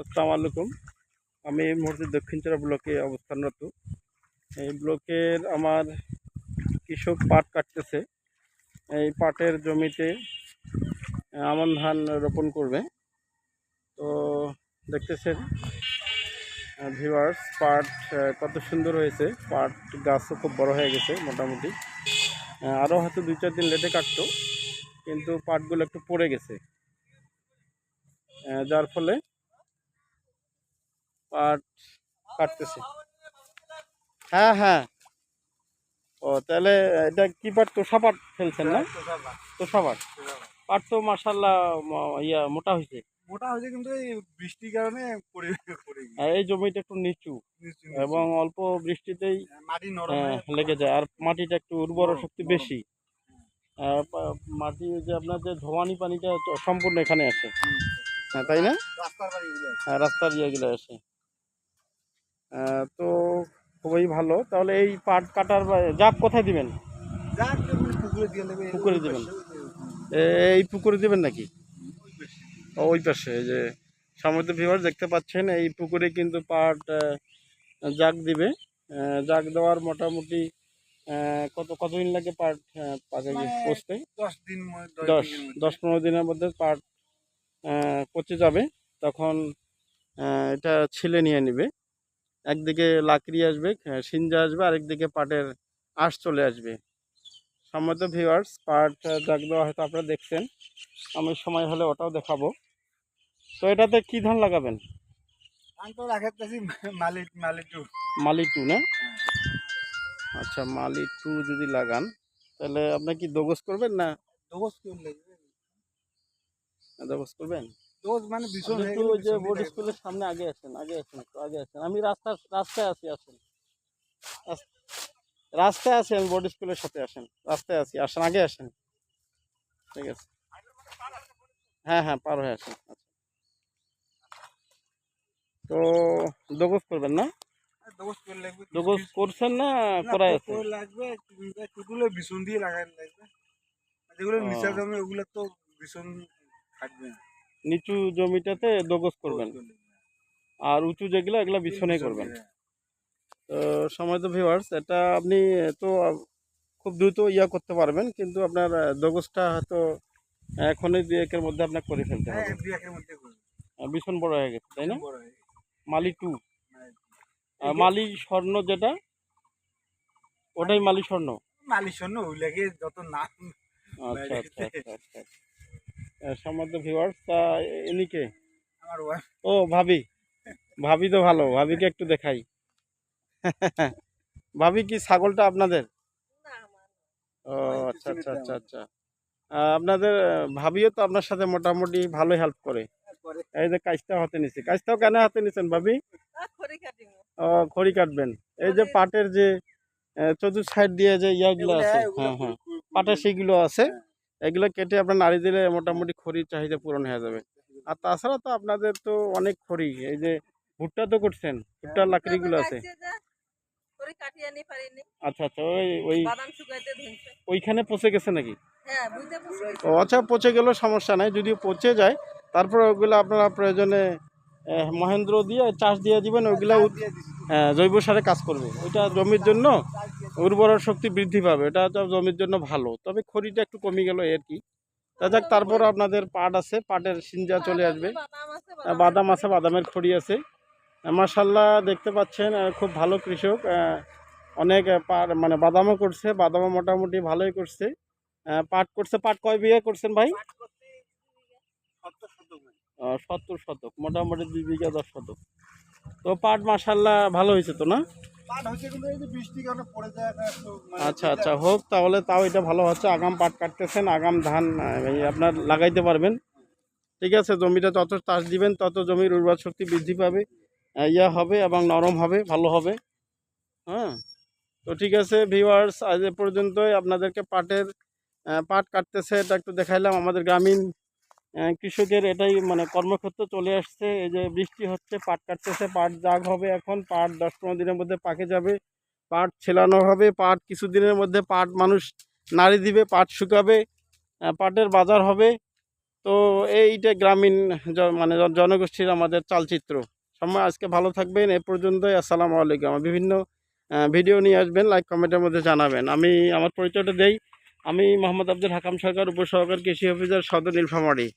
আসসালামু আলাইকুম। আমি এই মুহূর্তে দক্ষিণচড়া ব্লকে অবস্থানরত। এই ব্লকের আমার কৃষক পাট কাটতেছে। এই পাটের জমিতে আমন ধান রোপণ করবে। তো দেখতেছেন ভিউয়ার্স পাট কত সুন্দর হয়েছে। পাট গাছও খুব বড় হয়ে গেছে, মোটামুটি। আরও হয়তো দুই, চার দিন লেটে কাটতো, কিন্তু পাটগুলো একটু পড়ে গেছে। যার ফলে পাট কাটতেছে। হ্যাঁ হ্যাঁ। ও তাহলে এটা কি পাট? তোষা পাট ফেলছেন না? তোষা পাট। পাট। তো মাসাল্লাহ ইয়া মোটা হয়েছে। মোটা হয়েছে কিন্তু এই বৃষ্টির কারণে এই জমিটা একটু নিচু। এবং অল্প বৃষ্টিতেই মাটি হয়ে লেগে যায়। আর মাটিটা একটু উর্বর শক্তি বেশি। মাটি যে আপনার যে ধোয়ানি পানিটা সম্পূর্ণ এখানে আসে। হ্যাঁ তাই না? রাস্তার আছে। হ্যাঁ, ইয়েগুলো আসে। আহ, তো খুবই ভালো। তাহলে এই পাট কাটার জাগ কোথায় দিবেন? পুকুরে দিবেন। এই পুকুরে দিবেন নাকি? ওই পাশে। যে সমৃদ্ধ ভিউয়ার দেখতে পাচ্ছেন এই পুকুরে কিন্তু পাট জাগ দিবে। জাগ দেওয়ার মোটামুটি কত কতদিন লাগে পাট পাকে মানে পচতে দশ দিন দশ। দশ পনেরো দিনের মধ্যে পাট পচে যাবে। তখন এটা ছিলে নিয়ে নিবে। একদিকে লাকড়ি আসবে আহ, সিঞ্জা আসবে আরেকদিকে পাটের আঁশ চলে আসবে। সম্মত ভিউয়ার্স পাট জাগ দেওয়া হয়তো আপনারা দেখছেন। আমি সময় হলে ওটাও দেখাবো। তো এটাতে কি ধান লাগাবেন? মালি টু না? আচ্ছা মালি টু যদি লাগান তাহলে আপনি কি দোগস করবেন না? দোগস করবেন? দোষ মানে ভীষণ আপনি হয়ে একটু গেলে ওই যে ভীষণ বোর্ড লাগে। স্কুলের সামনে আগে আসেন আগে আসেন একটু আগে আসেন। আমি রাস্তা রাস্তায় আছি আসেন। রাস- রাস্তায় আছি আমি বোর্ড স্কুলের সাথে আসেন। রাস্তায় আছি আসেন আগে আসেন। ঠিক আছে। হ্যাঁ হ্যাঁ পার হয়ে আসেন। আচ্ছা। তো দোগস করবেন না? দোষ কেউ লাগবে দোগস করছেন না না, করাই আছে পুকুর লাগবে কিংবা কুকুলে ভীষণ দিয়ে লাগাই লাগবে। আর যেগুলো ও। নিচা জমি ওগুলো তো ভীষণ থাকবে না। নিচু জমিটাতে দোগস করবেন। আর উঁচু যেগুলো এগুলো বিছনে করবেন। তো সময় তো ভিউয়ার্স এটা আপনি তো খুব দ্রুত ইয়া করতে পারবেন কিন্তু আপনার আহ, দোগসটা হয়তো এখনই দু একের মধ্যে আপনার করে ফেলতে হ্যাঁ হবে। ভীষণ বড় হয়ে গেছে তাই না। মালি টু। মালি স্বর্ণ যেটা ওটাই মালি স্বর্ণ। মালিশ শোনো ওইলাকে যত নাম আচ্ছা আচ্ছা আচ্ছা আচ্ছা। সম্মত ভিউয়ার্স তা ইনিকে আমার ওয়াইফ ও ভাবি। ভাবি তো ভালো ভাবিকে একটু দেখাই। ভাবি কি ছাগলটা আপনাদের? ও আচ্ছা আচ্ছা আচ্ছা আচ্ছা। আপনাদের ভাবিও তো আপনার সাথে মোটামুটি ভালো হেল্প করে। করে। এই যে কাজটা হাতে নিছে। কাজটাও কেন হাতে নিছেন ভাবি? ও খড়ি কাটবেন। এই যে পাটের যে চতুর্থ সাইড দিয়ে যে ইয়াগুলো আছে হ্যাঁ হ্যাঁ। পাটের সেইগুলো আছে? এগুলো কেটে আপনার নাড়ি দিলে মোটামুটি খড়ির চাহিদা পূরণ হয়ে যাবে। আর তাছাড়া তো আপনাদের তো অনেক খড়ি এই যে ভুট্টা তো করছেন ভুট্টার লাকড়িগুলো আছে। আচ্ছা আচ্ছা ওই ওই ওইখানে পচে গেছে নাকি? হ্যাঁ ও আচ্ছা পচে গেলেও সমস্যা নাই যদি পচে যায় তারপর ওগুলো আপনারা প্রয়োজনে মহেন্দ্র দিয়ে চাষ দিয়ে দিবেন ওইগুলো হ্যাঁ, জৈব সারে কাজ করবে। ওইটা জমির জন্য উর্বর শক্তি বৃদ্ধি পাবে এটা তো জমির জন্য ভালো। তবে খড়িটা একটু কমে গেল আর কি। তা যাক তারপর আপনাদের পাট আছে পাটের সিঞ্জা চলে আসবে। বাদাম আছে বাদামের খড়ি আছে। মার্শাল্লাহ দেখতে পাচ্ছেন খুব ভালো কৃষক। অনেক পাট- মানে বাদামও করছে বাদামও মোটামুটি ভালোই করছে। পাট করছে পাট কয় বিঘা করছেন ভাই? সত্তর শতক মোটামুটি দুই বিঘা দশ শতক। তো পাট মার্শাল্লাহ ভালো হয়েছে তো না? মানে আচ্ছা আচ্ছা হোক, তাহলে তাও এটা ভালো হচ্ছে, আগাম পাট কাটতেছেন, আগাম ধান আপনার লাগাইতে পারবেন। ঠিক আছে, জমিটা যত চাষ দিবেন, তত জমির উর্বর শক্তি বৃদ্ধি পাবে ইয়া হবে এবং নরম হবে, ভালো হবে। হ্যাঁ তো ঠিক আছে ভিউয়ার্স আজ এ পর্যন্তই। আপনাদেরকে পাটের পাট কাটতেছে, এটা একটু দেখাইলাম। আমাদের গ্রামীণ কৃষকের এটাই মানে কর্মক্ষেত্র চলে আসছে। এই যে বৃষ্টি হচ্ছে, পাট কাটতেছে, পাট জাগ হবে এখন, পাট দশ পনেরো দিনের মধ্যে পাকে যাবে, পাট ছেলানো হবে, পাট কিছুদিনের মধ্যে পাট মানুষ নাড়ি দিবে, পাট শুকাবে পাটের বাজার হবে। তো এইটা গ্রামীণ মানে জনগোষ্ঠীর আমাদের চালচিত্র। সময় আজকে ভালো থাকবেন, এ পর্যন্তই, আসসালামু আলাইকুম। আমার বিভিন্ন ভিডিও নিয়ে আসবেন, লাইক, কমেন্টের মধ্যে জানাবেন। আমি আমার পরিচয়টা দেই। আমি মোহাম্মদ আব্দুল হাকাম সরকার, উপসহকার কৃষি অফিসার, সদর নীলফামারী।